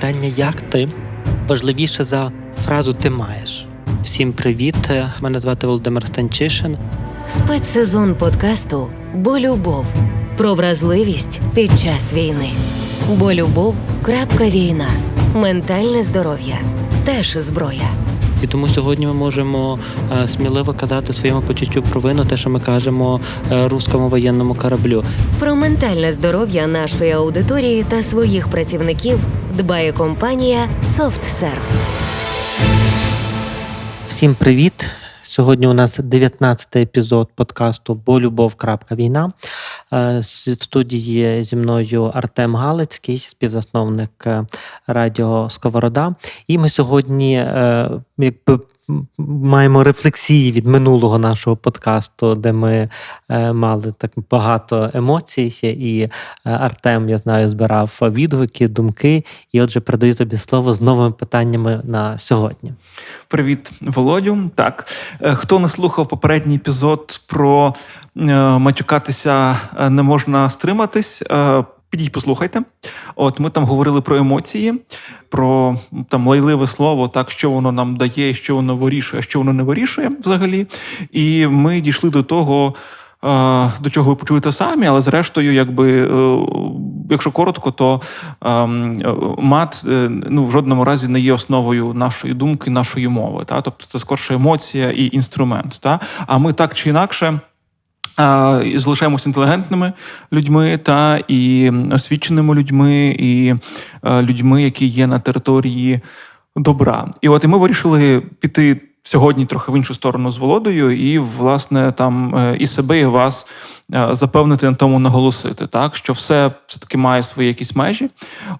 питання як ти важливіше за фразу ти маєш. Всім привіт! Мене звати Володимир Станчишин. Спецсезон подкасту Бо любов про вразливість під час війни. Бо любов крапка війна. Ментальне здоров'я теж зброя. І тому сьогодні ми можемо е, сміливо казати своєму почуттю провину, те, що ми кажемо рускому руському воєнному кораблю. Про ментальне здоров'я нашої аудиторії та своїх працівників дбає компанія SoftServe. Всім привіт! Сьогодні у нас 19-й епізод подкасту Бо любов. війна. Е, В студії зі мною Артем Галицький, співзасновник е, радіо Сковорода. І ми сьогодні е, якби. Маємо рефлексії від минулого нашого подкасту, де ми е, мали так багато емоцій. І е, Артем, я знаю, збирав відгуки, думки. І отже, передаю тобі слово з новими питаннями на сьогодні. Привіт, Володю. Так, е, хто не слухав попередній епізод про е, матюкатися е, не можна стриматись. Підіть, послухайте. От ми там говорили про емоції, про там лайливе слово, так що воно нам дає, що воно вирішує, що воно не вирішує взагалі. І ми дійшли до того, е, до чого ви почуєте самі, але зрештою, якби, е, якщо коротко, то ем, мат е, ну, в жодному разі не є основою нашої думки, нашої мови. Та? Тобто це скорше емоція і інструмент. Та? А ми так чи інакше. Залишаємося інтелігентними людьми та і освіченими людьми, і е, людьми, які є на території добра. І от і ми вирішили піти сьогодні трохи в іншу сторону з Володою, і власне там е, і себе, і вас е, запевнити на тому наголосити, так що все таки має свої якісь межі.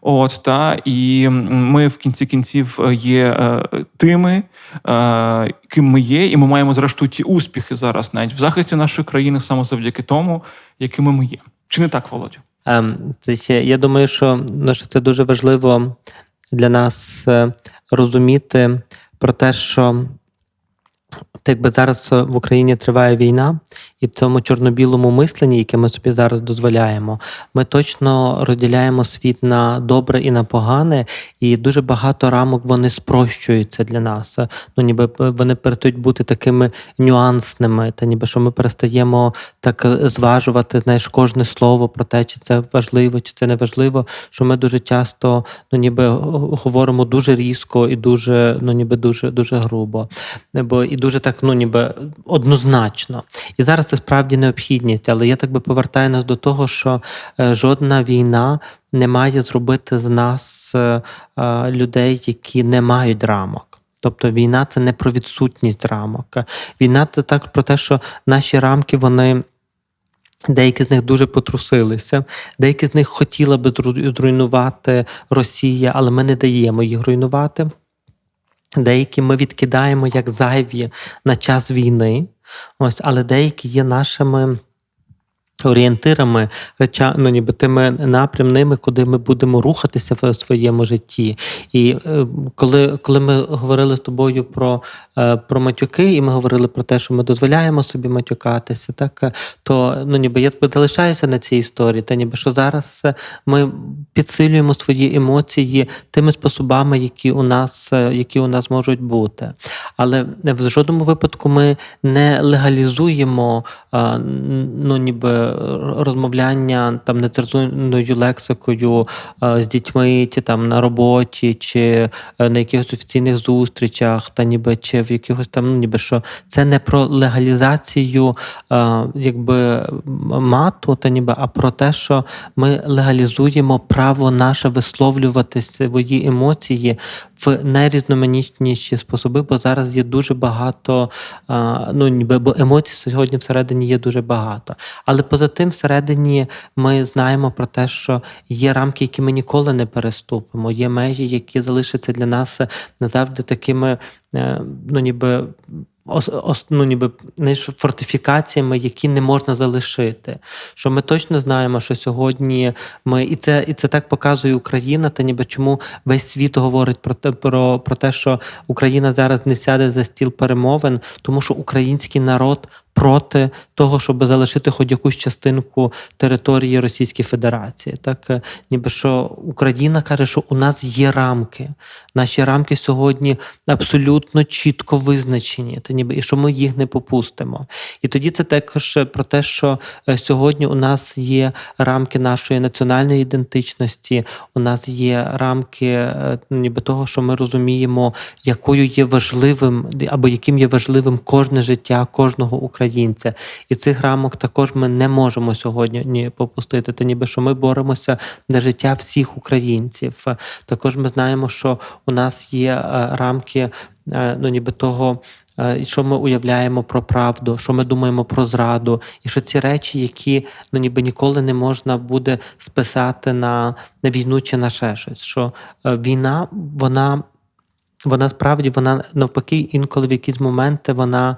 От та і ми в кінці кінців е, є тими, ким ми є, і ми маємо зрештою ті успіхи зараз, навіть в захисті нашої країни, саме завдяки тому, якими ми є. Чи не так, Володю? Ем, я думаю, що, ну, це дуже важливо для нас розуміти про те, що от якби зараз е, в Україні триває війна, і в цьому чорно-білому мисленні, яке ми собі зараз дозволяємо, ми точно розділяємо світ на добре і на погане, і дуже багато рамок вони спрощуються для нас. Ну, ніби е, вони перестають бути такими нюансними, та ніби що ми перестаємо так е, зважувати знаєш, кожне слово про те, чи це важливо, чи це не важливо. Що ми дуже часто ну, ніби говоримо дуже різко і дуже, ну ніби дуже, дуже грубо, бо і дуже так, ну ніби однозначно. І зараз це справді необхідність, але я так би повертаю нас до того, що е, жодна війна не має зробити з нас е, е, людей, які не мають рамок. Тобто війна це не про відсутність рамок. Війна це так про те, що наші рамки вони. Деякі з них дуже потрусилися, деякі з них хотіла би зруйнувати Росія, але ми не даємо їх руйнувати. Деякі ми відкидаємо як зайві на час війни, ось, але деякі є нашими орієнтирами, реча, ну, ніби тими напрямними, куди ми будемо рухатися в своєму житті. І е, коли, коли ми говорили з тобою про, е, про матюки, і ми говорили про те, що ми дозволяємо собі матюкатися, так е, то ну, ніби я залишаюся на цій історії, та ніби що зараз е, ми підсилюємо свої емоції тими способами, які у нас, е, які у нас можуть бути. Але в жодному випадку ми не легалізуємо н- ну, ніби розмовляння там нецензурною лексикою з дітьми, чи там на роботі, чи е, на якихось офіційних зустрічах, та ніби чи в якихось там, ну ніби що це не про легалізацію якби мату, та ніби, а про те, що ми легалізуємо право наше висловлювати свої емоції в найрізноманітніші способи, бо зараз є дуже багато, ну ніби бо емоцій сьогодні всередині є дуже багато. Але поза тим, всередині ми знаємо про те, що є рамки, які ми ніколи не переступимо, є межі, які залишаться для нас назавжди такими, е, ну ніби. Ос, ну, ніби фортифікаціями, які не можна залишити. Що ми точно знаємо, що сьогодні ми і це, і це так показує Україна, та ніби чому весь світ говорить про те, про, про те, що Україна зараз не сяде за стіл перемовин, тому що український народ проти того, щоб залишити хоч якусь частинку території Російської Федерації. Так, е, ніби що Україна каже, що у нас є рамки. Наші рамки сьогодні абсолютно чітко визначені, та ніби і що ми їх не попустимо. І тоді це також про те, що е, сьогодні у нас є рамки нашої національної ідентичності, у нас є рамки е, ніби того, що ми розуміємо, якою є важливим або яким є важливим кожне життя кожного українця. І цих рамок також ми не можемо сьогодні ні попустити. Та ніби що ми боремося за життя всіх українців. Також ми знаємо, що у нас є е, рамки, е, ну ніби того. е, Що ми уявляємо про правду, що ми думаємо про зраду, і що ці речі, які ну ніби ніколи не можна буде списати на, на війну чи на ще щось. Що війна, вона вона справді вона навпаки інколи в якісь моменти вона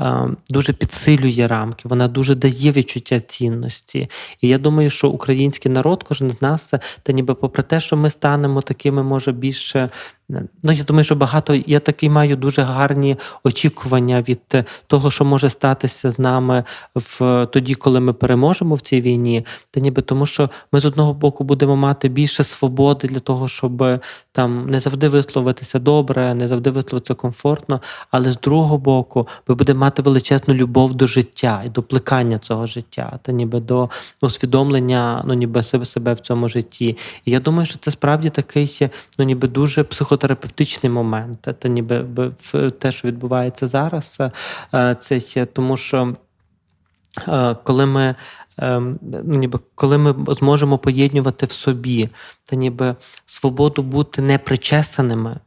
е, дуже підсилює рамки, вона дуже дає відчуття цінності. І я думаю, що український народ, кожен з нас, та ніби попри те, що ми станемо такими, може більше. Ну, я думаю, що багато я такий маю дуже гарні очікування від е, того, що може статися з нами в тоді, коли ми переможемо в цій війні. Та ніби тому, що ми з одного боку будемо мати більше свободи для того, щоб там не завжди висловитися добре, не завжди висловитися комфортно, але з другого боку, ми будемо мати величезну любов до життя і до плекання цього життя, та ніби до усвідомлення, ну ніби себе в цьому житті. І я думаю, що це справді такий, ну ніби дуже психотерапевтичний момент, та ніби те, що відбувається зараз, е, це ще тому, що е, коли ми. ем, Ну, ніби коли ми зможемо поєднувати в собі, та ніби свободу бути непричесаними,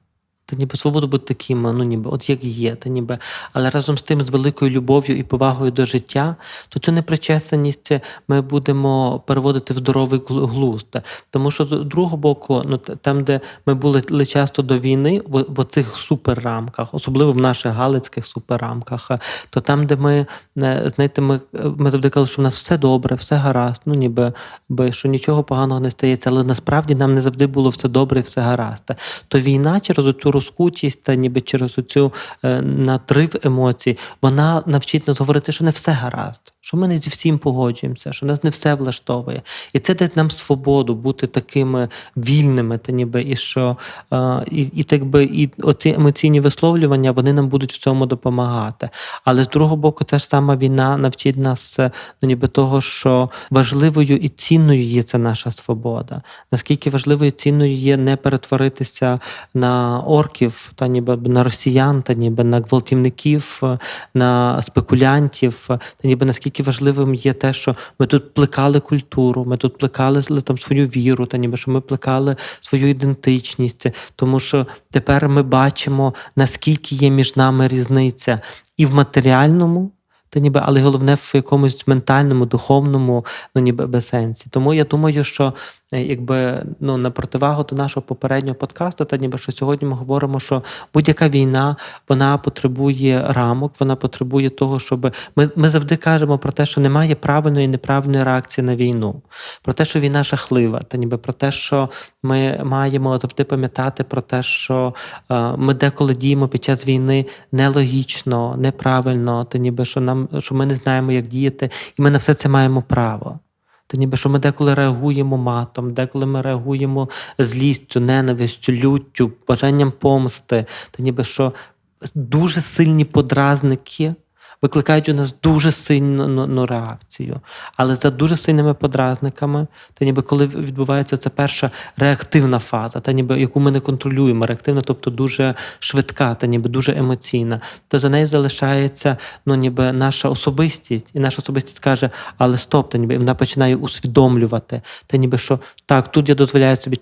та ніби свободу бути такими, ну ніби от як є, та ніби, але разом з тим, з великою любов'ю і повагою до життя, то цю непричесаність ми будемо переводити в здоровий гл- глузд. Тому що з другого боку, ну там, де ми були часто до війни, в, цих суперрамках, особливо в наших галицьких суперрамках, то там, де ми знаєте, ми, ми завжди казали, що в нас все добре, все гаразд, ну ніби би, що нічого поганого не стається, але насправді нам не завжди було все добре і все гаразд. То війна через оцю розкутість та ніби через оцю е, натрив емоцій, вона навчить нас говорити, що не все гаразд, що ми не зі всім погоджуємося, що нас не все влаштовує. І це дає нам свободу бути такими вільними, та ніби і що е, і, і так би і оці емоційні висловлювання вони нам будуть в цьому допомагати. Але з другого боку, ця ж сама війна навчить нас е, ну, ніби того, що важливою і цінною є це наша свобода. Наскільки важливою і цінною є не перетворитися на орків, та ніби на росіян, та ніби на гвалтівників, е, на спекулянтів, та ніби наскільки важливим є те, що ми тут плекали культуру, ми тут плекали там свою віру, та ніби що ми плекали свою ідентичність, тому що тепер ми бачимо, наскільки є між нами різниця і в матеріальному. Та ніби, але головне в якомусь ментальному, духовному, ну ніби без сенсі. Тому я думаю, що е, якби ну на противагу до нашого попереднього подкасту, та ніби що сьогодні ми говоримо, що будь-яка війна вона потребує рамок, вона потребує того, щоб ми, ми завжди кажемо про те, що немає правильної і неправильної реакції на війну, про те, що війна жахлива, та ніби про те, що ми маємо завжди пам'ятати про те, що е, ми деколи діємо під час війни нелогічно, неправильно, та ніби що нам що ми не знаємо, як діяти, і ми на все це маємо право. Та ніби що ми деколи реагуємо матом, деколи ми реагуємо злістю, ненавистю, люттю, бажанням помсти, та ніби що дуже сильні подразники викликають у нас дуже сильну ну, ну, реакцію. Але за дуже сильними подразниками, та ніби коли відбувається ця перша реактивна фаза, та ніби яку ми не контролюємо, реактивна, тобто дуже швидка, та ніби дуже емоційна, то за нею залишається ну, ніби наша особистість, і наша особистість каже, але стоп, та ніби вона починає усвідомлювати. Та ніби що так, тут я дозволяю собі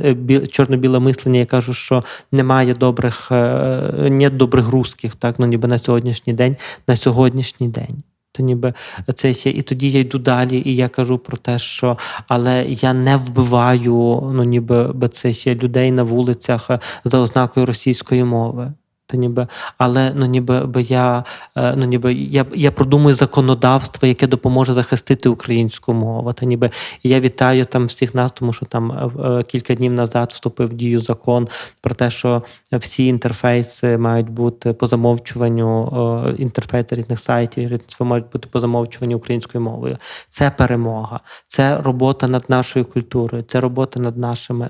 е, бі- чорно-біле мислення, я кажу, що немає добрих, е, нет добрих русських, так, ну ніби на сьогоднішній день, на сьогоднішній день. То ніби це і тоді я йду далі, і я кажу про те, що але я не вбиваю, ну ніби би це людей на вулицях за ознакою російської мови. Та ніби, але ну ніби би я е, ну ніби я, я продумую законодавство, яке допоможе захистити українську мову. Та ніби я вітаю там всіх нас, тому що там е, е, кілька днів назад вступив в дію закон про те, що всі інтерфейси мають бути по замовчуванню інтерфейси різних сайтів, мають бути по замовчуванню українською мовою. Це перемога, це робота над нашою культурою, це робота над нашими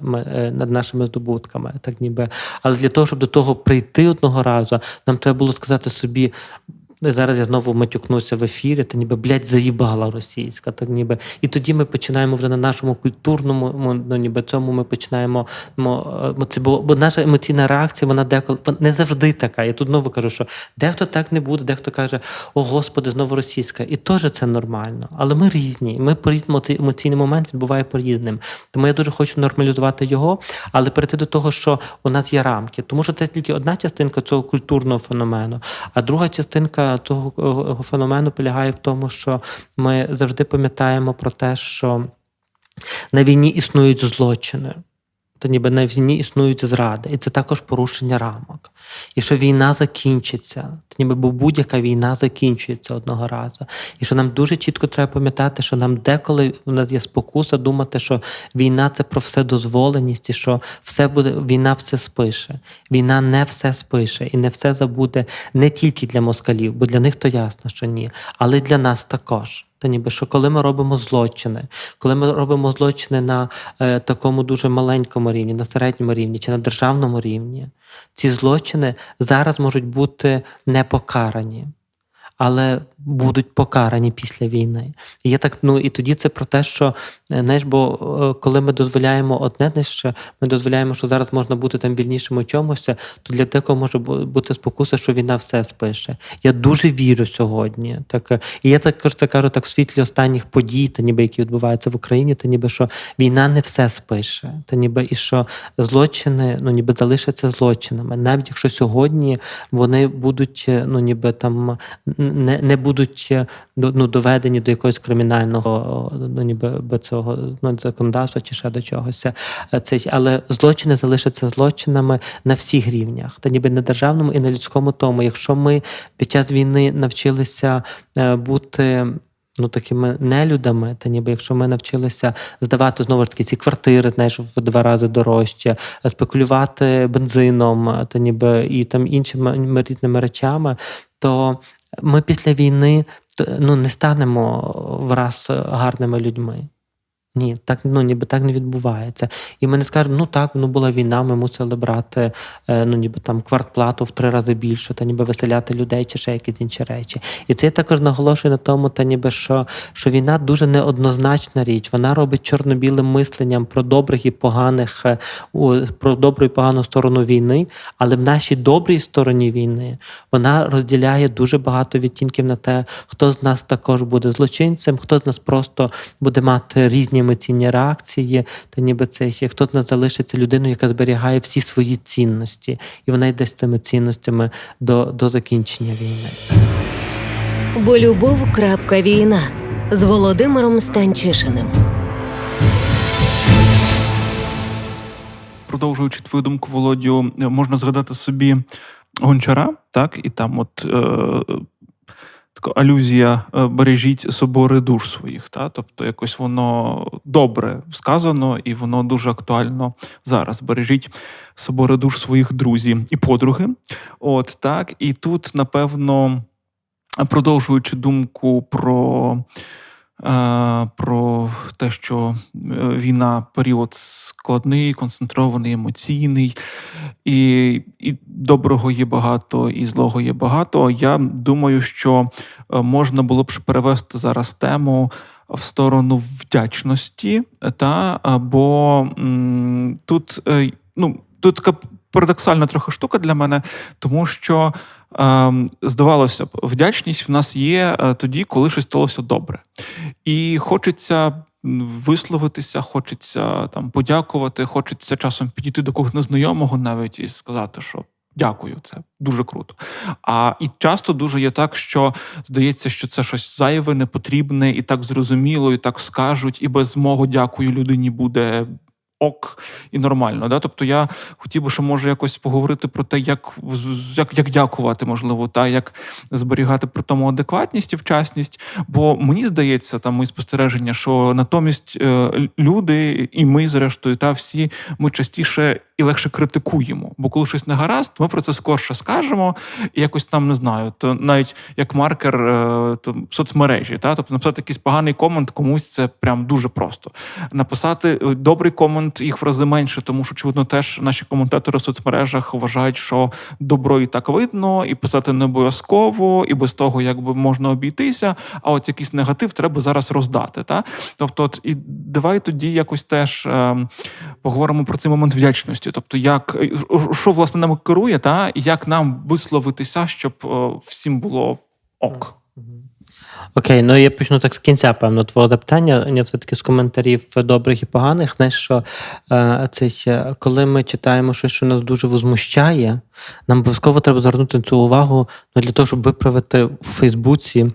над нашими здобутками. Так ніби, але для того, щоб до того прийти одного разу, нам треба було сказати собі. «Ну, Зараз я знову матюкнуся в ефірі, та ніби блядь, заїбала російська. Так ніби і тоді ми починаємо вже на нашому культурному, мо- ну ніби цьому ми починаємо. мо- е, Це бо, бо наша емоційна реакція, вона деколи не завжди така. Я тут знову кажу, що дехто так не буде, дехто каже, о Господи, знову російська. І теж це нормально. Але ми різні. Ми по різному цей емоційний момент відбуває по різним. Тому я дуже хочу нормалізувати його, але перейти до того, що у нас є рамки. Тому що це тільки одна частинка цього культурного феномену, а друга частинка цього е, феномену полягає в тому, що ми завжди пам'ятаємо про те, що на війні існують злочини. То ніби на війні існують зради, і це також порушення рамок. І що війна закінчиться, то ніби бо будь-яка війна закінчується одного разу. І що нам дуже чітко треба пам'ятати, що нам деколи в нас є спокуса думати, що війна це про вседозволеність, і що все буде, війна все спише. Війна не все спише і не все забуде не тільки для москалів, бо для них то ясно, що ні, але й для нас також. Та ніби що коли ми робимо злочини, коли ми робимо злочини на е, такому дуже маленькому рівні, на середньому рівні чи на державному рівні, ці злочини зараз можуть бути не покарані, але будуть покарані після війни. І я так, ну і тоді це про те, що е, знаєш, бо е, коли ми дозволяємо одне, що ми дозволяємо, що зараз можна бути там вільнішим у чомусь, то для декого може бути спокуса, що війна все спише. Я дуже вірю сьогодні. Так, е, і я також це кажу так в світлі останніх подій, та ніби які відбуваються в Україні, та ніби що війна не все спише, та ніби і що злочини ну ніби залишаться злочинами, навіть якщо сьогодні вони будуть ну ніби там не, не будуть е, ну, доведені до якогось кримінального ну, ніби би цього ну, законодавства чи ще до чогось. Е, Це, але злочини залишаться злочинами на всіх рівнях, та ніби на державному і на людському тому. Якщо ми під час війни навчилися е, бути. Ну, такими нелюдами, та ніби якщо ми навчилися здавати знову ж таки ці квартири, знаєш, в два рази дорожче, спекулювати бензином, та ніби і там іншими різними речами, то ми після війни ну, не станемо враз гарними людьми. Ні, так ну ніби так не відбувається. І ми не скажемо, ну так, ну була війна, ми мусили брати е, ну ніби там квартплату в три рази більше, та ніби виселяти людей чи ще якісь інші речі. І це я також наголошую на тому, та ніби що, що війна дуже неоднозначна річ. Вона робить чорно-білим мисленням про добрих і поганих, е, про добру і погану сторону війни, але в нашій добрій стороні війни вона розділяє дуже багато відтінків на те, хто з нас також буде злочинцем, хто з нас просто буде мати різні емоційні реакції, та ніби це ще хто з залишиться людиною, яка зберігає всі свої цінності, і вона йде з цими цінностями до, до закінчення війни. Бо любов. крапка війна з Володимиром Станчишиним. продовжуючи твою думку, Володю, можна згадати собі гончара, так, і там от. Е, алюзія е, бережіть собори душ своїх, та тобто якось воно добре сказано, і воно дуже актуально зараз. Бережіть собори душ своїх друзів і подруги. От так, і тут, напевно, продовжуючи думку про про те, що е, війна період складний, концентрований, емоційний, і, і доброго є багато, і злого є багато. Я думаю, що е, можна було б перевести зараз тему. В сторону вдячності, та бо м, тут е, ну тут така парадоксальна трохи штука для мене, тому що е, здавалося б, вдячність в нас є е, тоді, коли щось сталося добре. І хочеться висловитися, хочеться там подякувати, хочеться часом підійти до когось незнайомого навіть і сказати, що. Дякую, це дуже круто. А і часто дуже є так, що здається, що це щось зайве, непотрібне, і так зрозуміло, і так скажуть, і без мого дякую людині буде ок і нормально. Да? Тобто я хотів би, що може якось поговорити про те, як, як, як дякувати, можливо, та як зберігати при тому адекватність і вчасність. Бо мені здається, там мої спостереження, що натомість е, люди, і ми, зрештою, та всі ми частіше і легше критикуємо. Бо коли щось не гаразд, ми про це скорше скажемо, і якось там не знаю, то навіть як маркер е, то, соцмережі, та тобто написати якийсь поганий комент комусь це прям дуже просто. Написати е, добрий комент їх в рази менше, тому що очевидно теж наші коментатори в соцмережах вважають, що добро і так видно, і писати не обов'язково, і без того якби можна обійтися. А от якийсь негатив треба зараз роздати. Та? Тобто, от, і давай тоді якось теж е, поговоримо про цей момент вдячності. Тобто, як е, що власне нами керує, та і як нам висловитися, щоб е, всім було ок. Окей, ну я почну так з кінця, певно, твого запитання. Я все-таки з коментарів добрих і поганих. Знаєш, що е, це коли ми читаємо щось, що нас дуже возмущає, нам обов'язково треба звернути цю увагу ну, для того, щоб виправити в Фейсбуці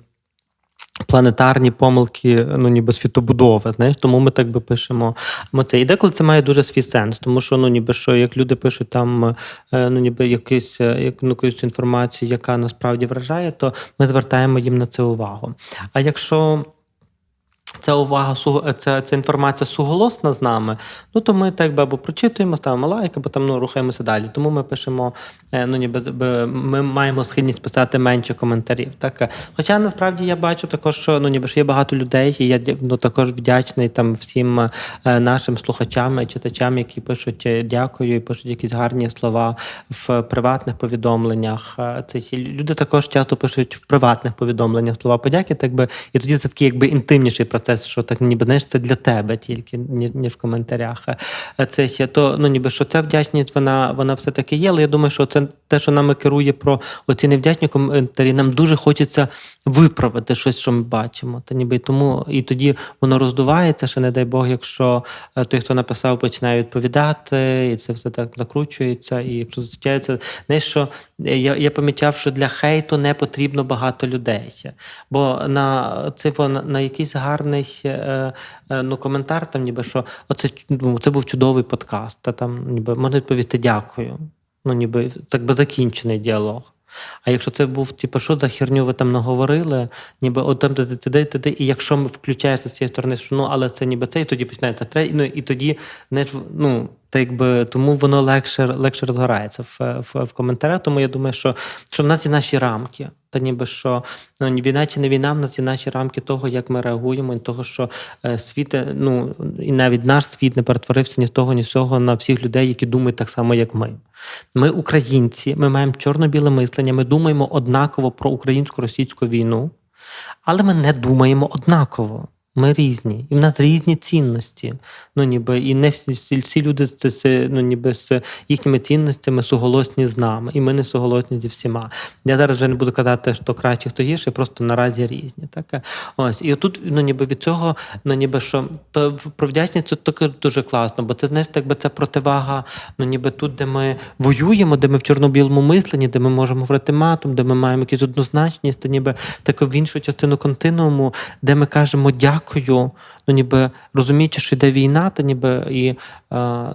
планетарні помилки, ну ніби світобудови. Знаєш, тому ми так би пишемо. Ми це. І деколи це має дуже свій сенс, тому що ну ніби що, як люди пишуть там е, ну ніби якісь е, як, ну, якусь інформацію, яка насправді вражає, то ми звертаємо їм на це увагу. А якщо ця увага, ця, ця інформація суголосна з нами, ну то ми так би або прочитуємо, ставимо лайк, або там ну, рухаємося далі. Тому ми пишемо, е, ну ніби ми маємо схильність писати менше коментарів. Так? Хоча насправді я бачу також, що ну ніби ж є багато людей, і я ну, також вдячний там всім е, нашим слухачам і читачам, які пишуть е, дякую і пишуть якісь гарні слова в приватних повідомленнях. Це люди також часто пишуть в приватних повідомленнях слова подяки, так би, і тоді це такий якби інтимніший процес, що так ніби знаєш, це для тебе тільки, ніж в коментарях. Е, Це ще то, ну ніби що ця вдячність, вона, вона все-таки є, але я думаю, що це те, що нами керує про оці невдячні коментарі, нам дуже хочеться виправити щось, що ми бачимо. Та ніби тому і тоді воно роздувається, ще не дай Бог, якщо е, той, хто написав, починає відповідати, і це все так закручується. І якщо зустрічається, знаєш, що е, я, я помічав, що для хейту не потрібно багато людей. Бо на це на якийсь гарний е, е, ну, коментар, там ніби що оце ну, це був чудовий подкаст. Та там ніби можна відповісти дякую. Ну, ніби так би закінчений діалог. А якщо це був, типу, що за херню ви там наговорили, ніби от там туди, ти і якщо ми включаєшся з цієї сторони, що ну, але це ніби це, і тоді починається третій, ну і тоді не ну, так якби тому воно легше, легше розгорається в, в, в коментарях. Тому я думаю, що, що в нас є наші рамки. Та ніби що ну, війна чи не війна, в нас є наші рамки того, як ми реагуємо, і того, що е, світ, е, ну і навіть наш світ не перетворився ні з того, ні з цього на всіх людей, які думають так само, як ми. Ми українці, ми маємо чорно-біле мислення, ми думаємо однаково про українсько-російську війну, але ми не думаємо однаково. Ми різні, і в нас різні цінності. Ну, ніби, і не всі, всі, люди з, з, ну, ніби, з їхніми цінностями суголосні з нами, і ми не суголосні зі всіма. Я зараз вже не буду казати, що краще, хто гірше, просто наразі різні. Так? Ось. І отут, ну, ніби від цього, ну, ніби що, то про вдячність це також дуже класно, бо це знаєш, так би це противага, ну ніби тут, де ми воюємо, де ми в чорно-білому мисленні, де ми можемо говорити матом, де ми маємо якусь однозначність, то ніби таку в іншу частину континууму, де ми кажемо дякую, ну ніби розуміючи, що йде війна, та ніби і е,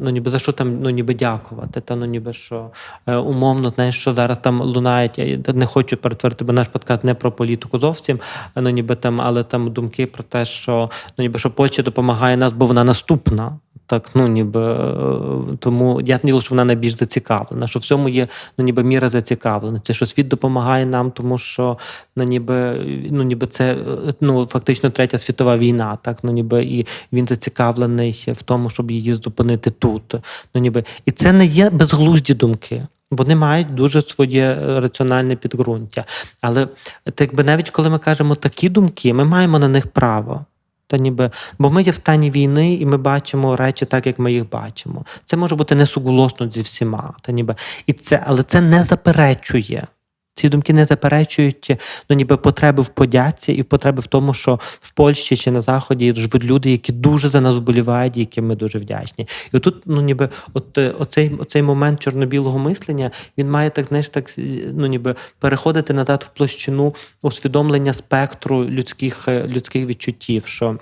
ну ніби за що там ну ніби дякувати. Та ну ніби що е, умовно, знаєш, що зараз там лунають. Я не хочу перетворити, бо наш подкаст не про політику зовсім. Ну ніби там, але там думки про те, що ну ніби що Польща допомагає нас, бо вона наступна. Так, ну ніби е, тому ясно, що вона найбільш зацікавлена, що в цьому є ну ніби міра зацікавленості, що світ допомагає нам, тому що ну ніби ну ніби це е, ну фактично третя світова війна, так ну ніби і він зацікавлений в тому, щоб її зупинити тут. Ну ніби і це не є безглузді думки. Вони мають дуже своє раціональне підґрунтя. Але так якби навіть коли ми кажемо такі думки, ми маємо на них право. Та ніби, бо ми є в стані війни, і ми бачимо речі так, як ми їх бачимо. Це може бути несуголосно зі всіма. Та ніби, і це, але це не заперечує. Ці думки не заперечують ну, ніби потреби в подяці і потреби в тому, що в Польщі чи на Заході живуть люди, які дуже за нас вболівають, яким ми дуже вдячні. І отут, ну ніби, от е, оцей, оцей момент чорно-білого мислення, він має так, знаєш, так ну ніби переходити назад в площину усвідомлення спектру людських, е, людських відчуттів. що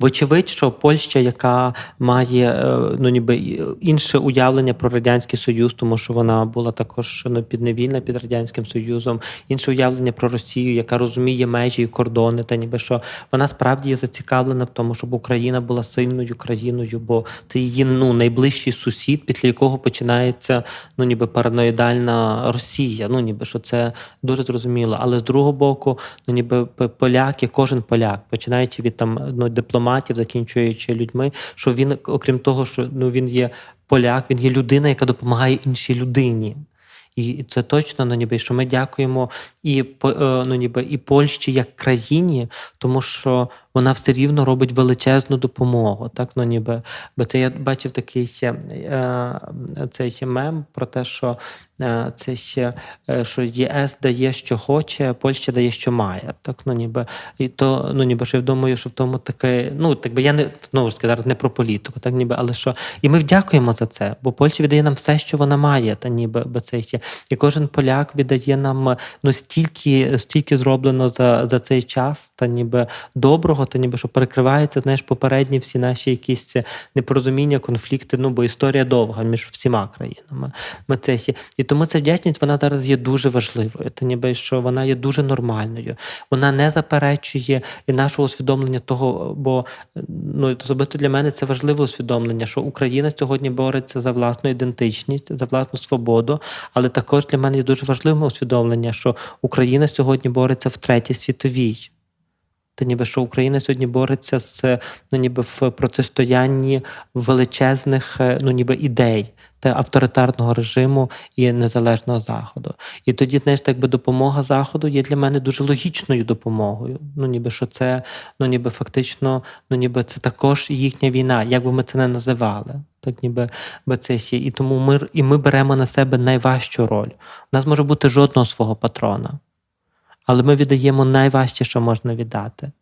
Вочевидь, що Польща, яка має е, ну, ніби інше уявлення про радянський союз, тому що вона була також ну, підневільна під радянським союзом, інше уявлення про Росію, яка розуміє межі і кордони, та ніби що вона справді є зацікавлена в тому, щоб Україна була сильною країною, бо це її ну найближчий сусід, після якого починається ну ніби параноїдальна Росія. Ну ніби що це дуже зрозуміло. Але з другого боку, ну ніби поляки, кожен поляк, починаючи від там ну, дипломатів, закінчуючи людьми, що він, окрім того, що ну він є поляк, він є людина, яка допомагає іншій людині. І це точно ну, ніби, що ми дякуємо і е, ну, ніби, і Польщі як країні, тому що вона все рівно робить величезну допомогу. Так, ну, ніби, бо це я бачив такий е, цей мем про те, що це ще е, що ЄС дає, що хоче, Польща дає, що має. Так, ну ніби і то, ну ніби що я думаю, що в тому таке, ну так би я не знову ж таки зараз не про політику, так ніби, але що і ми вдякуємо за це, бо Польща віддає нам все, що вона має, та ніби це ще. І кожен поляк віддає нам ну стільки, стільки зроблено за, за цей час, та ніби доброго, та ніби що перекривається, знаєш, попередні всі наші якісь непорозуміння, конфлікти. Ну бо історія довга між всіма країнами. Ми це ще. І тому ця вдячність вона зараз є дуже важливою. Та ніби що вона є дуже нормальною. Вона не заперечує і нашого усвідомлення того, бо ну особисто для мене це важливе усвідомлення, що Україна сьогодні бореться за власну ідентичність, за власну свободу. Але також для мене є дуже важливим усвідомлення, що Україна сьогодні бореться в третій світовій. Та ніби що Україна сьогодні бореться з ну, ніби в протистоянні величезних е, ну, ніби ідей та авторитарного режиму і незалежного заходу. І тоді, знаєш, так би допомога заходу є для мене дуже логічною допомогою. Ну, ніби що це, ну ніби фактично, ну ніби це також їхня війна, як би ми це не називали. Так, ніби би це ще. І тому ми і ми беремо на себе найважчу роль. У нас може бути жодного свого патрона але ми віддаємо найважче, що можна віддати.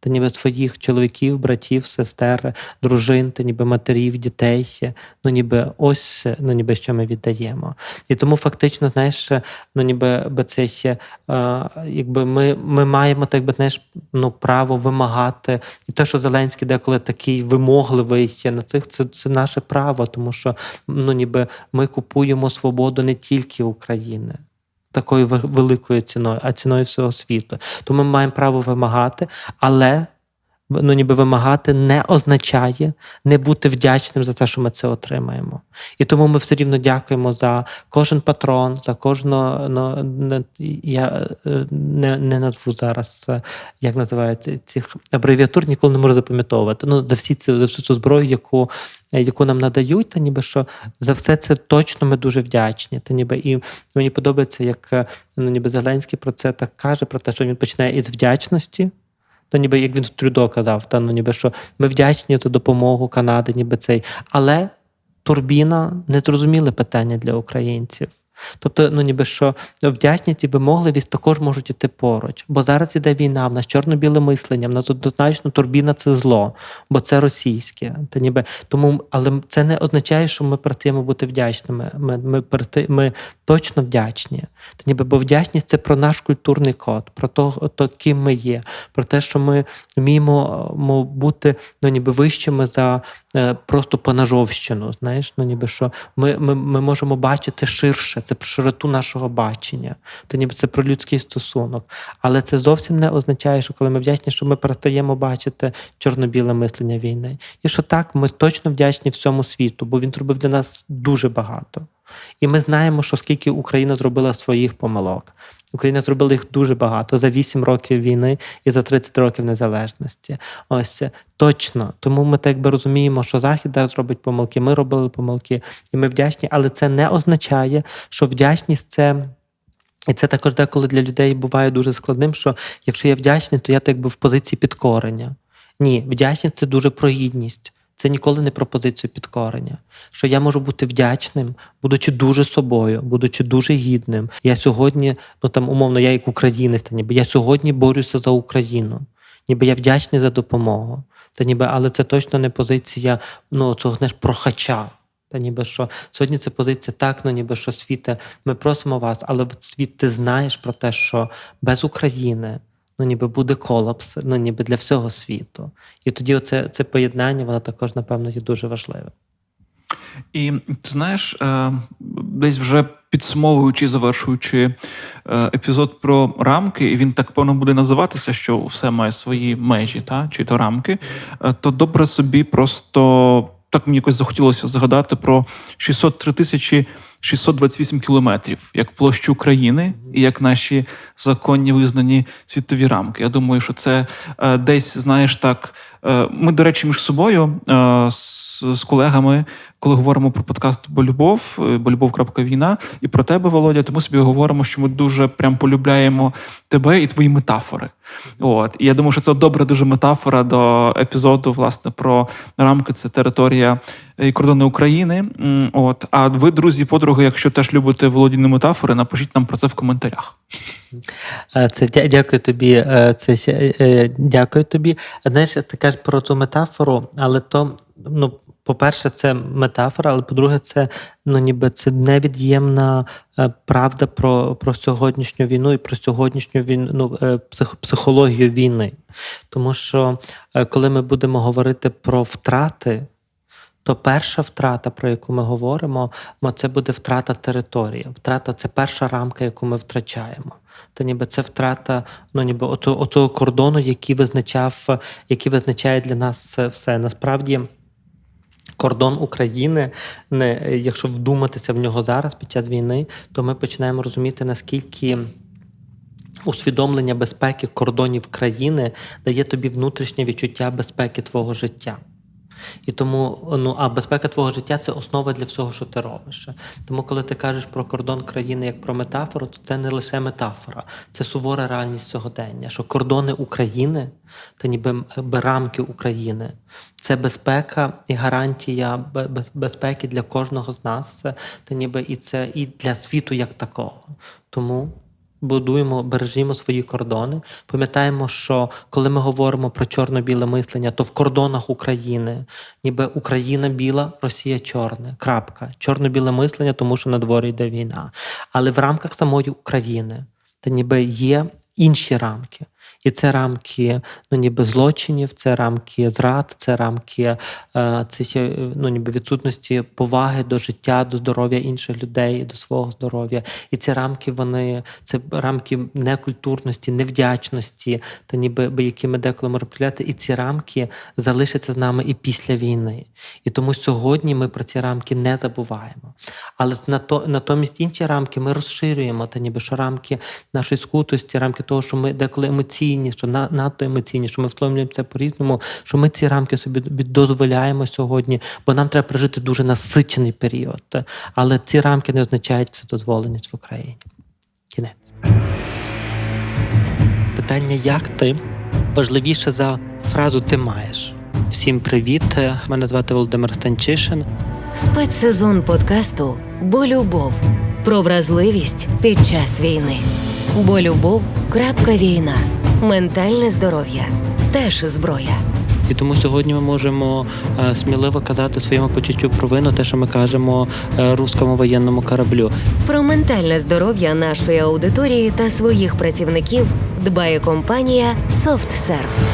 Та ніби своїх чоловіків, братів, сестер, дружин, та ніби матерів, дітей. Ну, ніби ось ну, ніби що ми віддаємо. І тому фактично, знаєш, ну ніби би це е, якби ми, ми маємо так би, знаєш, ну, право вимагати. І те, що Зеленський деколи такий вимогливий на цих, це, це наше право, тому що ну, ніби ми купуємо свободу не тільки України такою великою ціною, а ціною всього світу. Тому ми маємо право вимагати, але ну, ніби вимагати не означає не бути вдячним за те, що ми це отримаємо. І тому ми все рівно дякуємо за кожен патрон, за кожного. Ну, я е, не, не назву зараз, е, як називається цих абревіатур, ніколи не можу запам'ятовувати. Ну, за всі ці за всю цю зброю, яку, е, яку нам надають, та ніби що за все це точно ми дуже вдячні. Та ніби і мені подобається, як ну, ніби Зеленський про це так каже, про те, що він починає із вдячності. То ніби як він з Трюдо казав, та ну ніби що ми вдячні за допомогу Канади, ніби цей. Але турбіна не зрозуміли питання для українців. Тобто, ну ніби що вдячність і вимогливість також можуть іти поруч. Бо зараз іде війна, в нас чорно-біле мислення, в нас однозначно турбіна це зло, бо це російське. Та ніби тому, але це не означає, що ми перестаємо бути вдячними. Ми, ми, ми точно вдячні. Та ніби, бо вдячність це про наш культурний код, про то, то, ким ми є, про те, що ми вміємо бути ну, ніби вищими за е, просто понажовщину. Знаєш, ну ніби що ми, ми, ми можемо бачити ширше, це про широту нашого бачення, то ніби це про людський стосунок. Але це зовсім не означає, що коли ми вдячні, що ми перестаємо бачити чорно-біле мислення війни. І що так, ми точно вдячні всьому світу, бо він зробив для нас дуже багато. І ми знаємо, що скільки Україна зробила своїх помилок. Україна зробила їх дуже багато за 8 років війни і за 30 років незалежності. Ось точно. Тому ми так би розуміємо, що Захід зараз робить помилки, ми робили помилки, і ми вдячні, але це не означає, що вдячність це. І це також деколи для людей буває дуже складним, що якщо я вдячний, то я так би в позиції підкорення. Ні, вдячність це дуже про гідність. Це ніколи не про позицію підкорення. Що я можу бути вдячним, будучи дуже собою, будучи дуже гідним. Я сьогодні, ну там умовно, я як українець, та ніби я сьогодні борюся за Україну, ніби я вдячний за допомогу. Та ніби, але це точно не позиція ну, цього знаєш, прохача. Та ніби що сьогодні це позиція так, ну ніби що світе, ми просимо вас, але світ, ти знаєш про те, що без України ну ніби буде колапс, ну ніби для всього світу. І тоді оце це поєднання, воно також, напевно, є дуже важливе. І ти знаєш, е, десь вже підсумовуючи, завершуючи е, епізод про рамки, і він так певно буде називатися, що все має свої межі, та чи то рамки, е, то добре собі просто так мені якось захотілося згадати про 603 тисячі 628 кілометрів як площу України і як наші законні визнані світові рамки. Я думаю, що це е, десь, знаєш, так. е, Ми, до речі, між собою е, з, з колегами, коли говоримо про подкаст Болюбов, е, болюбов.війна, і про тебе, Володя, то ми собі говоримо, що ми дуже прям полюбляємо тебе і твої метафори. От і я думаю, що це добра дуже метафора до епізоду, власне, про рамки. Це територія і кордони України. От, а ви, друзі, подруги, якщо теж любите володіні метафори, напишіть нам про це в коментарях. Е, Це дякую тобі. е, Це е, дякую тобі. Знаєш, ти кажеш про ту метафору, але то, ну, по-перше, це метафора, але по-друге, це ну, ніби це невід'ємна е, правда про, про сьогоднішню війну і про сьогоднішню війну, ну, е, психологію війни. Тому що е, коли ми будемо говорити про втрати. То перша втрата, про яку ми говоримо, мо це буде втрата території. Втрата це перша рамка, яку ми втрачаємо. Та ніби це втрата, ну ніби оцього, оцього кордону, який визначав, який визначає для нас все. Насправді. Кордон України, не якщо вдуматися в нього зараз під час війни, то ми починаємо розуміти, наскільки усвідомлення безпеки кордонів країни дає тобі внутрішнє відчуття безпеки твого життя. І тому, ну а безпека твого життя це основа для всього, що ти робиш. Тому, коли ти кажеш про кордон країни як про метафору, то це не лише метафора, це сувора реальність сьогодення. Що кордони України та ніби рамки України це безпека і гарантія бе- бе- безпеки для кожного з нас, та ніби і це і для світу як такого. Тому будуємо, бережімо свої кордони. Пам'ятаємо, що коли ми говоримо про чорно-біле мислення, то в кордонах України, ніби Україна біла, Росія чорна. Крапка. Чорно-біле мислення, тому що на дворі йде війна. Але в рамках самої України, та ніби є інші рамки. І це рамки ну, ніби злочинів, це рамки зрад, це рамки це ну, ніби відсутності поваги до життя, до здоров'я інших людей, до свого здоров'я. І ці рамки, вони це рамки некультурності, невдячності, та ніби би, які ми деколи можемо. І ці рамки залишаться з нами і після війни. І тому сьогодні ми про ці рамки не забуваємо. Але нато, натомість інші рамки ми розширюємо, та ніби що рамки нашої скутості, рамки того, що ми деколи емоційні, що на, надто емоційні, що ми всловлюємо це по-різному, що ми ці рамки собі дозволяємо сьогодні, бо нам треба прожити дуже насичений період. Але ці рамки не означають вседозволеність в Україні. Кінець. Питання, як ти важливіше за фразу ти маєш. Всім привіт! Мене звати Володимир Станчишин. Спецсезон подкасту Бо любов про вразливість під час війни. Бо любов. крапка війна. Ментальне здоров'я теж зброя. І тому сьогодні ми можемо е, сміливо казати своєму почуттю провину, те, що ми кажемо е, руському воєнному кораблю. Про ментальне здоров'я нашої аудиторії та своїх працівників дбає компанія SoftServe.